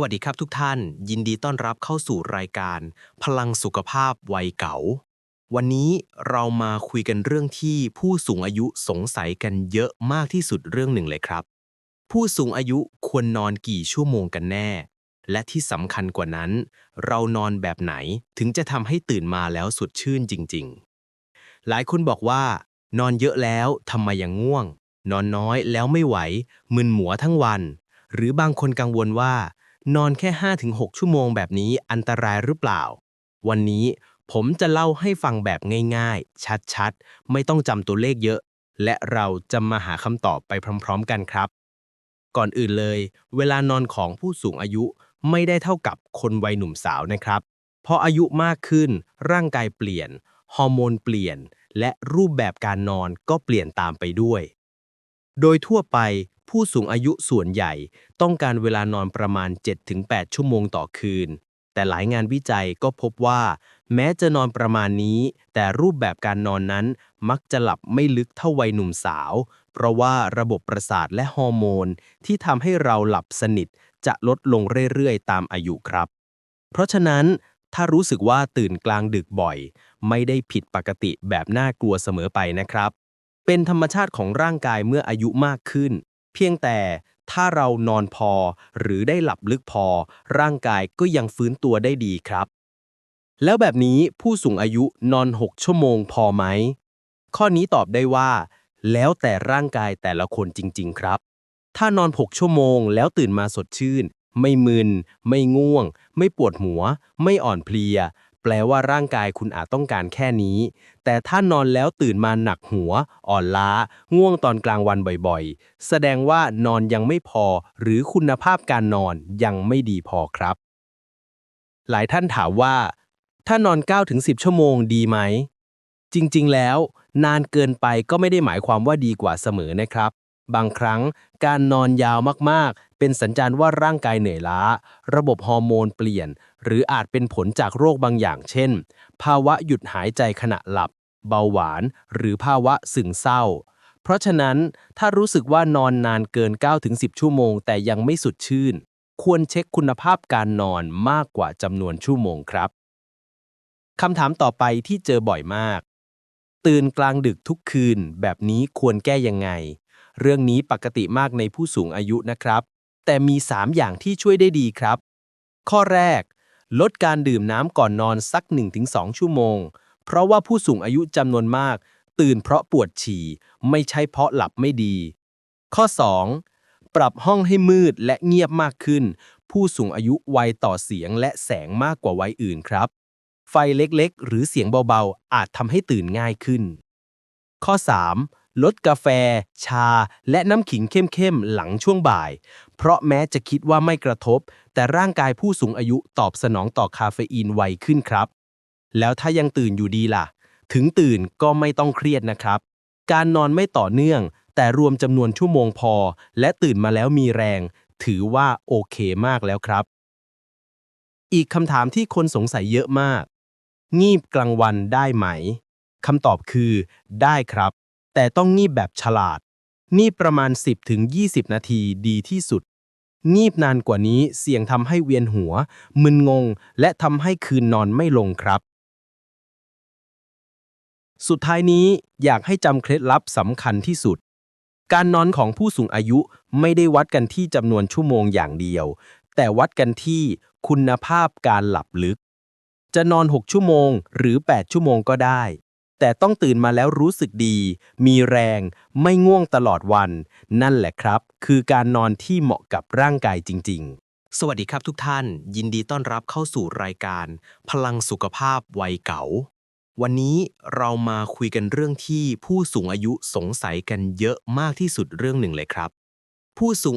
วัสดีครับทุกท่าน ยินดีต้อนรับเข้าสู่รายการ พลังสุขภาพวัยเก๋าวันนี้เรามาคุยกันเรื่องที่ผู้สูงอายุสงสัยกันเยอะมากที่สุดเรื่องหนึ่งเลยครับ ผู้สูงอายุควรนอนกี่ชั่วโมงกันแน่ และที่สำคัญกว่านั้น เรานอนแบบไหนถึงจะทำให้ตื่นมาแล้วสดชื่นจริง ๆ หลายคนบอกว่า นอนเยอะแล้วทำไมยังง่วง นอนน้อยแล้วไม่ไหวมึนหมัวทั้งวัน หรือบางคนกังวลว่า นอนแค่ 5-6 ชั่วโมงแบบนี้อันตรายหรือเปล่า วันนี้ผมจะเล่าให้ฟังแบบง่ายๆ ชัดๆ ไม่ต้องจำตัวเลขเยอะ และเราจะมาหาคำตอบไปพร้อมๆ กันครับ ก่อนอื่นเลย เวลานอนของผู้สูงอายุไม่ได้เท่ากับคนวัยหนุ่มสาวนะครับ เพราะอายุมากขึ้น ร่างกายเปลี่ยน ฮอร์โมนเปลี่ยน และรูปแบบการนอนก็เปลี่ยนตามไปด้วย โดยทั่วไป ผู้สูงอายุส่วนใหญ่ต้องการเวลานอนประมาณ 7-8 ชั่วโมงต่อคืน แต่หลายงานวิจัยก็พบว่า แม้จะนอนประมาณนี้ แต่รูปแบบการนอนนั้นมักจะหลับไม่ลึกเท่าวัยหนุ่มสาว เพราะว่าระบบประสาทและฮอร์โมน ที่ทำให้เราหลับสนิทจะลดลงเรื่อยๆ ตามอายุครับ เพราะฉะนั้นถ้ารู้สึกว่าตื่นกลางดึกบ่อย ไม่ได้ผิดปกติแบบน่ากลัวเสมอไปนะครับ เป็นธรรมชาติของร่างกายเมื่ออายุมากขึ้น เพียงแต่ถ้าเรานอนพอหรือได้หลับลึกพอ ร่างกายก็ยังฟื้นตัวได้ดีครับ แล้วแบบนี้ผู้สูงอายุนอน 6 ชั่วโมงพอไหม ข้อนี้ตอบได้ว่า แล้วแต่ร่างกายแต่ละคนจริง ๆ ครับ ถ้านอน 6 ชั่วโมงแล้วตื่นมาสดชื่น ไม่มึน ไม่ง่วง ไม่ปวดหัว ไม่อ่อนเพลีย แปลว่าร่างกายคุณอาจต้องการแค่นี้ แต่ถ้านอนแล้วตื่นมาหนักหัว อ่อนล้า ง่วงตอนกลางวันบ่อยๆ แสดงว่านอนยังไม่พอ หรือคุณภาพการนอนยังไม่ดีพอครับ หลายท่านถามว่า ถ้านอน 9-10 ชั่วโมงดีไหม จริงๆ แล้ว นานเกินไปก็ไม่ได้หมายความว่าดีกว่าเสมอนะครับ บางครั้งการนอนยาวมากๆ เป็นสัญญาณว่าร่างกายเหนื่อยล้า ระบบฮอร์โมนเปลี่ยน หรืออาจเป็นผลจากโรคบางอย่าง เช่น ภาวะหยุดหายใจขณะหลับ เบาหวาน หรือภาวะซึมเศร้า เพราะฉะนั้นถ้ารู้สึกว่านอนนานเกิน 9-10 ชั่วโมง แต่ยังไม่สุดชื่น ควรเช็คคุณภาพการนอนมากกว่าจำนวนชั่วโมงครับคำถามต่อไปที่เจอบ่อยมาก ตื่นกลางดึกทุกคืนแบบนี้ควรแก้ยังไง เรื่องนี้ปกติมากในผู้สูงอายุนะครับ แต่มี 3 อย่างที่ช่วยได้ดีครับ ข้อแรก ลดการดื่มน้ำก่อนนอนสัก 1-2 ชั่วโมง เพราะว่าผู้สูงอายุจำนวนมาก ตื่นเพราะปวดฉี่ ไม่ใช่เพราะหลับไม่ดี ข้อ 2 ปรับห้องให้มืดและเงียบมากขึ้น ผู้สูงอายุไวต่อเสียงและแสงมากกว่าวัยอื่นครับ ไฟเล็กๆ หรือเสียงเบาๆ อาจทำให้ตื่นง่ายขึ้น ข้อ 3 ลดกาแฟ ชา และน้ำขิงเข้มๆ หลังช่วงบ่าย เพราะแม้จะคิดว่าไม่กระทบ แต่ร่างกายผู้สูงอายุตอบสนองต่อคาเฟอีนไวขึ้นครับ แล้วถ้ายังตื่นอยู่ดีล่ะ ถึงตื่นก็ไม่ต้องเครียดนะครับ การนอนไม่ต่อเนื่อง แต่รวมจำนวนชั่วโมงพอ และตื่นมาแล้วมีแรง ถือว่าโอเคมากแล้วครับ อีกคำถามที่คนสงสัยเยอะมาก งีบกลางวันได้ไหมคำตอบคือ ได้ครับ แต่ต้องงีบแบบฉลาด งีบประมาณ 10-20นาทีดีที่สุด งีบนานกว่านี้เสี่ยงทำให้เวียนหัว มึนงง และทำให้คืนนอนไม่ลงครับ สุดท้ายนี้อยากให้จำเคล็ดลับสำคัญที่สุด การนอนของผู้สูงอายุไม่ได้วัดกันที่จำนวนชั่วโมงอย่างเดียว แต่วัดกันที่คุณภาพการหลับลึก จะนอน 6 ชั่วโมง หรือ 8 ชั่วโมงก็ได้ แต่ต้องตื่นมาแล้วรู้สึกดี มีแรง ไม่ง่วงตลอดวัน นั่นแหละครับ คือการนอนที่เหมาะกับร่างกายจริง ๆ สวัสดีครับทุกท่าน ยินดีต้อนรับเข้าสู่รายการ พลังสุขภาพวัยเก๋าวันนี้เรามาคุยกันเรื่องที่ผู้สูงอายุสงสัยกันเยอะมากที่สุดเรื่องหนึ่งเลยครับ ผู้สูง